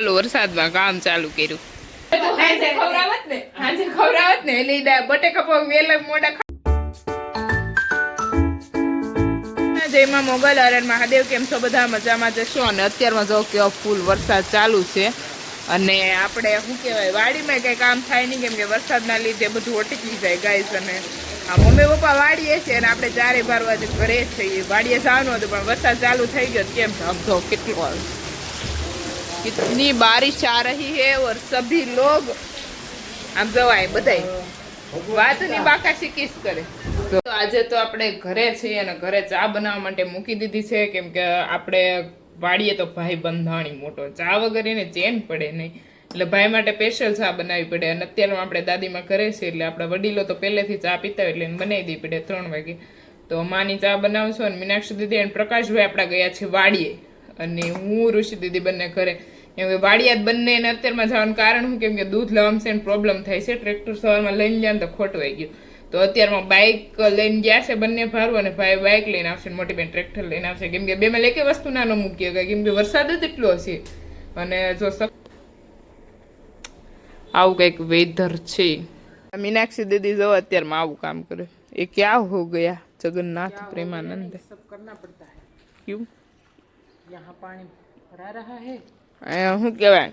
ચાલુ વરસાદમાં કામ ચાલુ કર્યું. અને વરસાદ ચાલુ છે. અને આપણે શું કહેવાય, વાડીમાં કઈ કામ થાય નહીં, કેમ કે વરસાદના લીધે બધું અટકી જાય, ગાઈસ. અને મમ્મી પપ્પા વાડીએ છે, અને આપણે ચારે બાર વાગે ઘરે છીએ વાડીએ જવાનું હતું, પણ વરસાદ ચાલુ થઈ ગયો, કેમ? ધમધો કેટલો कितनी बारिश आ रही है और सभी लोग આમ જવાય બધાય વાતની બાકાશી કિસ કરે તો આજે તો આપણે ઘરે છીએ અને ઘરે ચા બનાવવા માટે મૂકી દીધી છે કેમ કે આપણે વાડીએ તો ભાઈ બંધાણી મોટો ચા વગર એને ચેન પડે નહીં એટલે ભાઈ માટે સ્પેશિયલ ચા બનાવવી પડે અને અત્યારમાં આપણે દાદીમાં કરે છે એટલે આપણા વડીલો તો પહેલેથી ચા પીતા હોય એટલે એને બનાવી દેવી પડે ત્રણ વાગે તો માની ચા બનાવશું અને મીનાક્ષી દીદી અને પ્રકાશભાઈ આપણા ગયા છે વાડીએ અને હું ઋષિ દીદી બંને ઘરે. હવે વાડિયાત બંને એને અત્યારમાં જવાનું કારણ હું કેમ કે દૂધ લેવામાં છે પ્રોબ્લેમ થાય છે. ટ્રેક્ટર સવારમાં લઈને જાય તો ખોટવાઈ ગયું. તો અત્યારમાં બાઇક લઈને ગયા છે બંને ભારું અને ભાઈ બાઇક લઈને આવશે મોટી બેન ટ્રેક્ટર લઈને આવશે. કેમ કે બેમાં લેકે વસ્તુ ના ન મૂકીએ કેમ કે વરસાદ જ એટલો હશે. અને જો આવું કંઈક વેધર છે. મીનાક્ષી દીદી જો અત્યારમાં આવું કામ કરે. એ ક્યાં હો ગયા? જગન્નાથ પ્રેમાનંદ. ક્યું यहाँ पानी भरा रहा है અહીંયા શું કહેવાય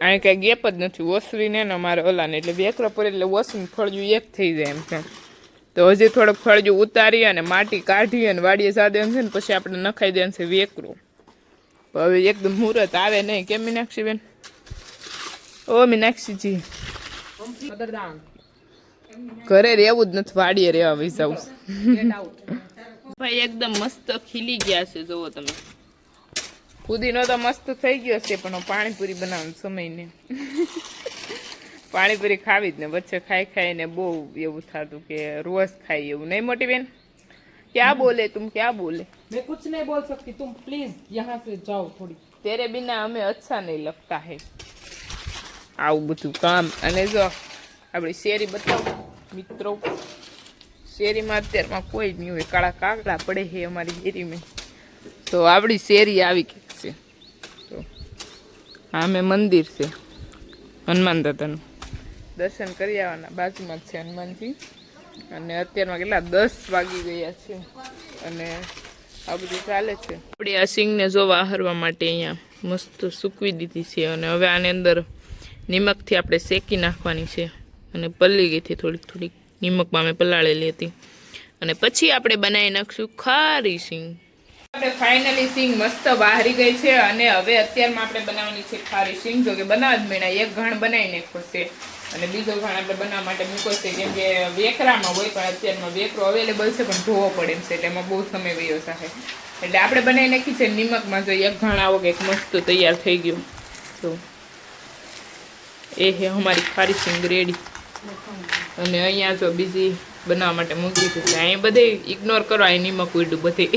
અહીં કઈ ગેપ જ નથી ઓસરીને ને અમારે ઓલાને એટલે વેકરો પર એટલે ઓસરીને ફળજું એક થઈ જાય એમ છે તો હજી થોડુંક ફળજું ઉતારી અને માટી કાઢી અને વાડીએ સાદે છે ને પછી આપણે નખાઈ દે છે વેકરો હવે એકદમ મુહૂર્ત આવે નહીં કેમ મીનાક્ષી બેન ઓ મીનાક્ષીજી कदरदान ઘરે રહેવું જ નથી વાડીએ રહેવા વહી જવું गेट आउट ભાઈ એકદમ મસ્ત ખીલી ગયા છે જુઓ તમે પુદીનો તો મસ્ત થઈ ગયો છે પણ પાણીપુરી બનાવવાનો સમય ને પાણીપુરી ખાવી જ ને વચ્ચે ખાઈ ખાઈને બહુ એવું થતું કે રોજ ખાઈ એવું નહીં મોટી બેન ક્યાં બોલે તું ક્યાં બોલે मैं कुछ नहीं बोल सकती तुम प्लीज यहाँ से जाओ थोड़ी તેરે બિના અમે અચ્છા નહીં લગતા હે આવું બધું કામ અને જો આપણી શેરી બતાવો મિત્રો શેરીમાં અત્યારમાં કોઈ જ નહીં હોય કાળા કાકડા પડે છે અમારી શેરીમાં તો આપણી શેરી આવી ગઈ છે તો આમે મંદિર છે. હનુમાન દાદાનું. દર્શન કરી આવવાના. બાજુમાં છે હનુમાનજી. અને અત્યારમાં કેટલા? દસ વાગી ગયા છે. અને આ બધું ચાલે છે. આપણે આ સિંગને જોવા હરવા માટે અહીંયા મસ્ત સૂકવી દીધી છે. અને હવે આની અંદર નિમકથી આપણે શેકી નાખવાની છે. અને પલ્લી ગઈ હતી થોડીક થોડીક નિમકમાં મેં પલાળેલી હતી. અને પછી આપણે બનાવી નાખશું ખારી સિંગ આપણે ફાઇનલી સિંગ મસ્ત બહારી ગઈ છે અને હવે અત્યારમાં આપણે બનાવવાની છે ખારી સિંગ. જો કે બનાવ જ મેળા એક ઘાણ બનાવી નાખ્યો છે અને બીજો ઘાણ આપણે બનાવવા માટે મૂકો છે કેમ કે વેકરામાં હોય, પણ અત્યારમાં વેકરો અવેલેબલ છે, પણ ધોવો પડે એમ છે. એટલે એમાં બહુ સમય વયો થાય એટલે આપણે બનાવી નાખી છે. નિમકમાં જો એક ઘાણ આવો કંઈક મસ્ત તૈયાર થઈ ગયું. તો એ હે અમારી ખારી સિંગ રેડી અને અહીંયા જો બીજી બનાવવા માટે મૂકી છે. અહીં બધે ઇગ્નોર કરો. અહીં નિમક ઉડ્યું બધે.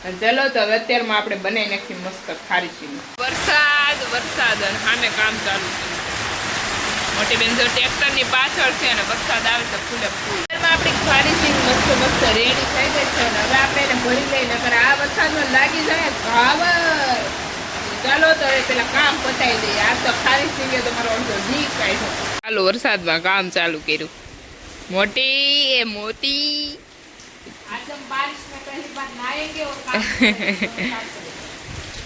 ચલો તો હવે અત્યારમાં આપણે બનાવી નાખી મસ્ત ખારી ચીની વરસાદ વરસાદ અને સામે કામ ચાલુ છે. મોટી બેન જો ટ્રેક્ટરની પાછળ છે અને વરસાદ આવે તો ફૂલે ફૂલ. આપણી ખારી ચીની મસ્ત મસ્ત રેડી થઈ ગઈ છે અને હવે આપણે એને ભરી લઈને નકર આ વરસાદમાં લાગી જાય ભાવ. ચાલો તો હવે પેલા કામ પતાવી દઈએ. આ તો ખારી ચીની તમારો અડધો ઘી કાઢ્યો. ચાલુ વરસાદમાં કામ ચાલુ કર્યું. મોટી એ મોટી. આસમ બારિશ बारिश में पहली बार नहाएंगे और काम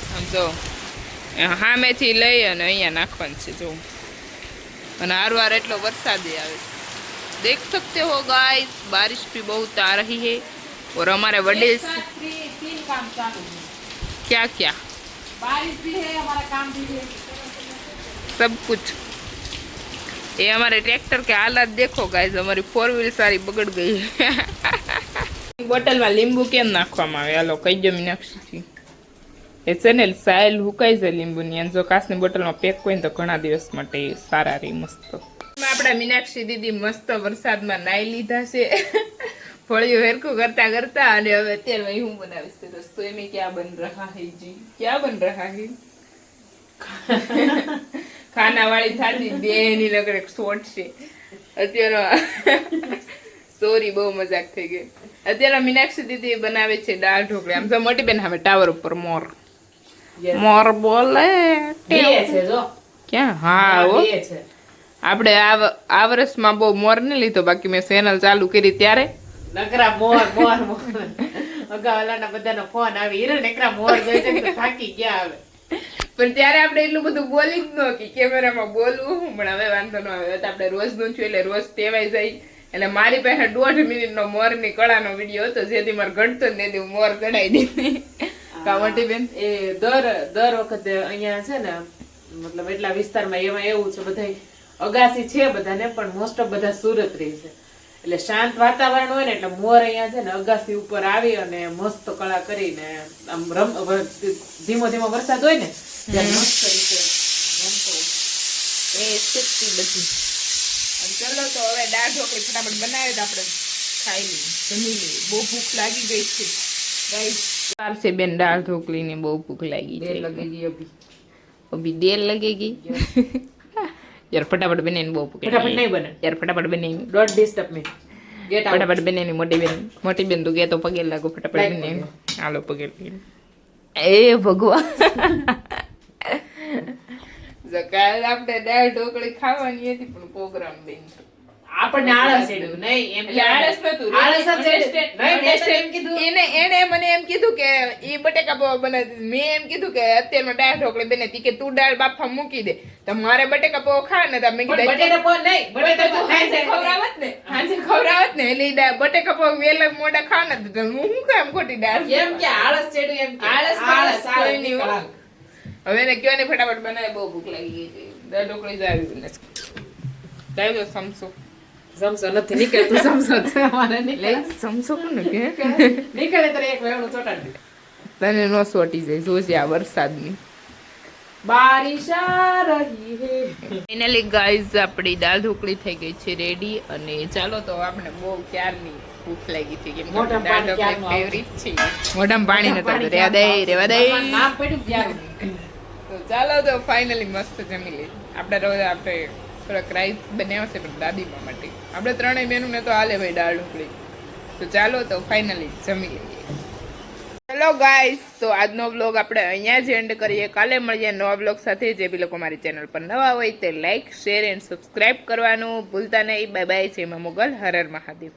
આમ જો સામેથી લઈ અને અહીંયા નાખવાનું છે જો અને હારવાર એટલો વરસાદી આવે છે દેખ सकते हो गाइस बारिश भी बहुत आ रही है और हमारे वडील एक साथ तीन तीन काम चालू है क्या क्या बारिश भी है हमारा काम भी है सब कुछ ये हमारे ट्रैक्टर के हालात देखो गाइस हमारी फोर व्हील सारी बगड़ गई है બોટલમાં લીંબુ કેમ નાખવામાં આવે? હાલો કઈ જો મીનાક્ષી એ છે ને, સાયલ હુકાઈ જાય લીંબુની. અને જો કાચની બોટલમાં પેક હોય તો ઘણા દિવસ માટે સારા રહી મસ્ત. આપણા મીનાક્ષી દીદી મસ્ત વરસાદમાં નાઈ લીધા છે. ફળિયું હેરખું કરતા કરતા અને હવે અત્યારે હું બનાવીશ તો રસોઈ મેં ક્યાં બન રહા હે જી. ક્યાં બન રહા હે? ખાના વાળી થાતી બે એની લગડે શોર્ટ છે અત્યારે સોરી બહુ મજાક થઈ ગઈ. અત્યારે મીનાક્ષી દીદી બનાવે છે દાળ ઢોકળી. આમ તો મોટી બેન હવે ટાવર ઉપર મોર. મોર બોલે ક્યાં? હા હો આપણે આ વર્ષમાં બહુ મોર નહીં લીધો બાકી મેં ચેનલ ચાલુ કરી ત્યારે. નકરા મોર મોર મોર. અગાઉ બધાનો ફોન આવી હીરો નકરા મોર જોઈ છે થાકી ગયા આવે પણ ત્યારે આપણે એટલું બધું બોલી જ ન કે કેમેરામાં બોલવું પણ હવે વાંધો ન આવે. આપણે રોજનું છું એટલે રોજ ટેવાઈ જાય. એટલે મારી પાસે દોઢ મિનિટનો મોરની કળાનો વીડિયો હતો જેથી મારે ઘટતો જ હું મોર ચડાવી દીધી. કાવટી બેન એ દર દર વખતે અહીંયા છે ને મતલબ એટલા વિસ્તારમાં એમાં એવું છે બધા અગાસી છે બધાને પણ મોસ્ટ ઓફ બધા સુરત રહે છે. એટલે શાંત વાતાવરણ હોય ને એટલે મોર અહીંયા છે ને અગાસી ઉપર આવી અને મસ્ત કળા કરીને આમ રમ ધીમો ધીમો વરસાદ હોય ને ત્યારે મસ્ત રીતે રમતો એ શક્તિ બધી. ચલો તો હવે દાળ ઢોકળી ફટાફટ બનાવે તો આપણે ખાઈ લઈએ જમી લઈએ. બહુ ભૂખ લાગી ગઈ છે. ગાઈસ બેન દાળ ઢોકળી ને બહુ ભૂખ લાગી દેર લગી ગઈ અભી. અભી દેર લગેગી? યાર ફટાફટ બને બહુ ભૂખ ફટાફટ નહીં બને. યાર ફટાફટ બને ડોન્ટ ડિસ્ટર્બ મી ફટાફટ બને મોટી બેન મોટી બેન તું ગયા તો પગે લાગો ફટાફટ બને પગે. હાલો પગે એ ભગવાન. કાલ આપણે દાળ ઢોકળી ખાવાની હતી પણ પ્રોગ્રામ બેન આપણને આળસ એડ્યું નહીં એમ એટલે આળસ નતું. આળસ જ નહીં, નેક્સ્ટ એમ કીધું. એને એને મને એમ કીધું કે એ બટેકા પૌવા. મેં એમ કીધું કે અત્યારમાં દાળ ઢોકળી બને તી કે તું દાળ બાફા મૂકી દે. તો મારે બટેકા પૌવા ખાવા ને તમે કીધું બટેકા પોર નહીં બટેકા પોર હાંજે ખવરાવત ને હાંજે ખવરાવત ને એટલે બટેકા પૌવા વેલા મોડા ખાવાના તો હું કામ ખોટી દાળ? એમ કે આળસ ચડ્યું એમ આળસ આળસ કોઈ નહીં. હવે એને કયો ને ફટાફટ બનાવે બહુ ભૂખ લાગી ગઈ છે દર ઢોકળી જ આવી બને લાવી દો સમસો. સમસો નથી નીકળતું સમસો છે અમારે લે નીકળે. સમસો કોને કે નીકળે તો એક વેવણું ચોટાડી દે. તને નો સોટી જાય જોજે આ વરસાદની. બારિશ રહી હે. ફાઇનલી ગાઈઝ આપણી દાળ ઢોકળી થઈ ગઈ છે રેડી અને ચાલો તો આપણે બહુ ક્યારની ભૂખ લાગી છે કેમ કે દાળ ઢોકળી ફેવરિટ છે. મોઢામાં પાણી નતા રેવા દે રેવા દે. નામ પડ્યું ત્યારે તો ચાલો તો ફાઇનલી મસ્ત જમી લઈએ. આપણે રોજ આપણે થોડાક રાઈસ બન્યા છે પણ દાદીમા માટે. આપણે ત્રણેય બહેનોને તો હાલે ભાઈ દાળ ઢોકળી. તો ચાલો તો ફાઇનલી જમી લઈએ. હેલો ગાઈસ તો આજનો વ્લોગ આપણે અહીંયા જ એન્ડ કરીએ. કાલે મળીએ નવા વ્લોગ સાથે. જે બી લોકો મારી ચેનલ પર નવા હોય તે લાઇક શેર એન્ડ સબસ્ક્રાઈબ કરવાનું. ભૂલતા નહીં. બાય બાય છે મોગલ. હરર મહાદેવ.